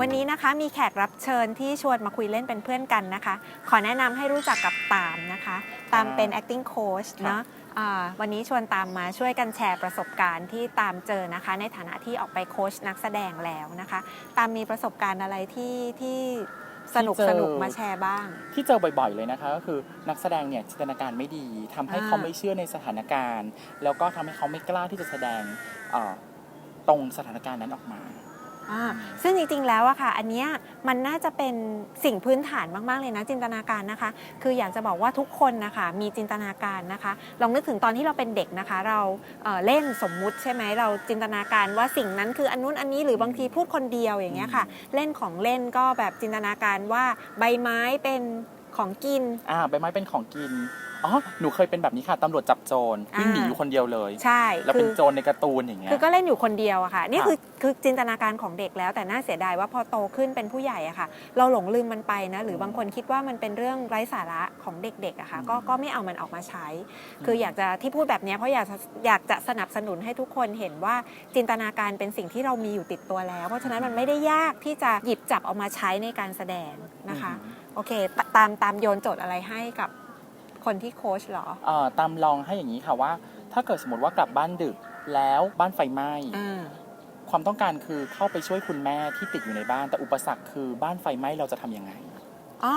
วันนี้นะคะมีแขกรับเชิญที่ชวนมาคุยเล่นเป็นเพื่อนกันนะคะ ขอแนะนำให้รู้จักกับตามนะคะ ตามเป็น acting coach เนาะอ่าวันนี้ชวนตามมาช่วยกันแชร์ประสบการณ์ที่ตามเจอนะคะ ในฐานะที่ออกไปโค้ชนักแสดงแล้วนะคะ ตามมีประสบการณ์อะไรที่ที่สนุกที่เจสอนุกมาแชร์บ้าง ที่เจอบ่อยๆเลยนะคะก็คือนักแสดงเนี่ยจินตนาการไม่ดีทำให้อ่าเขาไม่เชื่อในสถานการณ์ แล้วก็ทำให้เขาไม่กล้าที่จะแสดงเอ่อตรงสถานการณ์นั้นออกมา อ่าซึ่งจริงๆแล้วอะค่ะ อันเนี้ยมันน่าจะเป็นสิ่งพื้นฐานมากๆเลยนะจินตนาการนะคะ คืออยากจะบอกว่าทุกคนนะคะมีจินตนาการนะคะลองนึกถึงตอนที่เราเป็นเด็กนะคะ เราเเล่นสมมุติใช่ไหมเราจินตนาการว่าสิ่งนั้นคืออันนู้นอันนี้หรือบางทีพูดคนเดียวอย่างเงี้ยค่ะ เล่นของเล่นก็แบบจินตนาการว่าใบไม้เป็นของกิน อ่าใบไม้เป็นของกิน อ๋อ หนูเคยเป็นแบบนี้ค่ะตำรวจจับโจรวิ่งหนีอ่าอยู่คนเดียวเลย ใช่แล้วคืเป็นอโจรในการ์ตูนอย่างเงี้ยคือก็เล่นอยู่คนเดียวอะค่ะ นี่ค่ะคือคือจินตนาการของเด็กแล้วแต่น่าเสียดายว่าพอโตขึ้นเป็นผู้ใหญ่อะค่ะ เราหลงลืมมันไปนะ หรือบางคนคิดว่ามันเป็นเรื่องไร้สาระของเด็กๆอะค่ะอืมก็ก็ไม่เอามันออกมาใช้อืมคืออยากจะที่พูดแบบเนี้ยเพราะอยากจะอยากจะสนับสนุนให้ทุกคนเห็นว่าจินตนาการเป็นสิ่งที่เรามีอยู่ติดตัวแล้ว เพราะฉะนั้นมันไม่ได้ยากที่จะหยิบจับเอามาใช้ในการแสดงนะคะอืมโอเคตตามตามโยนโจทย์อะไรให้กับ คนที่โค้ชเหรอ เอ่อตามลองให้อย่างนี้ค่ะว่า ถ้าเกิดสมมติว่ากลับบ้านดึกแล้วบ้านไฟไหม้อ่า ความต้องการคือเข้าไปช่วยคุณแม่ที่ติดอยู่ในบ้าน แต่อุปสรรคคือบ้านไฟไหม้เราจะทำยังไง อ๋อ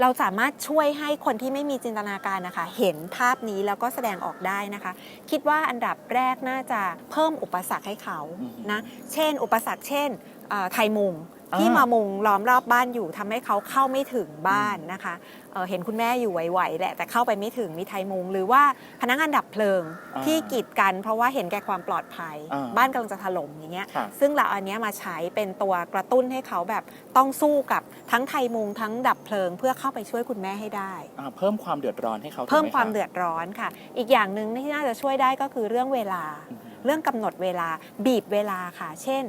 เราสามารถช่วยให้คนที่ไม่มีจินตนาการนะคะ เห็นภาพนี้แล้วก็แสดงออกได้นะคะ คิดว่าอันดับแรกน่าจะเพิ่มอุปสรรคให้เขาอือฮึ นะ เช่น อุปสรรคเช่นเอ่อ ไทยมุงอ่าที่มามุงล้อมรอบบ้านอยู่ทำให้เขาเข้าไม่ถึงบ้านนะคะเอ่อเห็นคุณแม่อยู่ไหวๆแหละแต่เข้าไปไม่ถึงมีไทยมุง หรือว่าพนักงานดับเพลิงอ่าที่กีดกัน เพราะว่าเห็นแก่ความปลอดภัยอ่าบ้านกำลังจะถล่มอย่างเงี้ยค่ะซึ่งเราเอาอันเนี้ยมาใช้เป็นตัวกระตุ้นให้เขาแบบต้องสู้กับทั้งไทยมุงทั้งดับเพลิง เพื่อเข้าไปช่วยคุณแม่ให้ได้อ่าเพิ่มความเดือดร้อนให้เขาเพิ่มถูกไหความะเดือดร้อนค่ะ อีกอย่างหนึ่งที่น่าจะช่วยได้ก็คือเรื่องเวลาอือฮึเรื่องกำหนดเวลาบีบเวลาค่ะ เช่น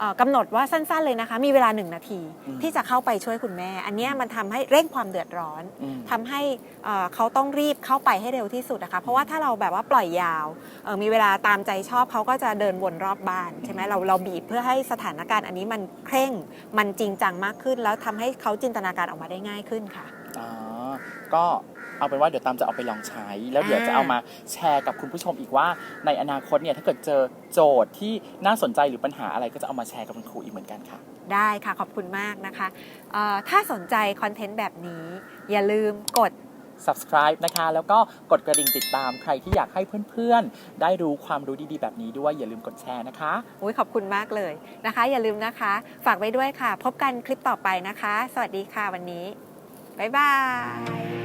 เอ่อเอ่อกำหนดว่าสั้นๆเลยนะคะ มีเวลาหนึ่งนาที อืม ที่จะเข้าไปช่วยคุณแม่ อันเนี้ยมันทำให้เร่งความเดือดร้อน อืม ทำให้เอ่อเขาต้องรีบเข้าไปให้เร็วที่สุดนะคะ เพราะว่าถ้าเราแบบว่าปล่อยยาวเอ่อมีเวลาตามใจชอบเขาก็จะเดินวนรอบบ้านใช่ไหมเราเราบีบเพื่อให้สถานการณ์อันนี้มันเคร่งมันจริงจังมากขึ้น แล้วทำให้เขาจินตนาการออกมาได้ง่ายขึ้นค่ะ อ๋อก็ เอาเป็นว่าเดี๋ยวตามจะเอาไปลองใช้ แล้วเดี๋ยวอ่าจะเอามาแชร์กับคุณผู้ชมอีกว่า ในอนาคตเนี่ยถ้าเกิดเจอโจทย์ที่น่าสนใจหรือปัญหาอะไรก็จะเอามาแชร์กับคุณครูอีกเหมือนกันค่ะ ได้ค่ะขอบคุณมากนะคะเอ่อถ้าสนใจคอนเทนต์แบบนี้ อย่าลืมกด subscribe นะคะ แล้วก็กดกระดิ่งติดตามใครที่อยากให้เพื่อนๆ ได้รู้ความรู้ดีๆ แบบนี้ด้วยอย่าลืมกดแชร์นะคะอุ้ยขอบคุณมากเลยนะคะ อย่าลืมนะคะ ฝากไว้ด้วยค่ะ พบกันคลิปต่อไปนะคะ สวัสดีค่ะวันนี้ บ๊ายบาย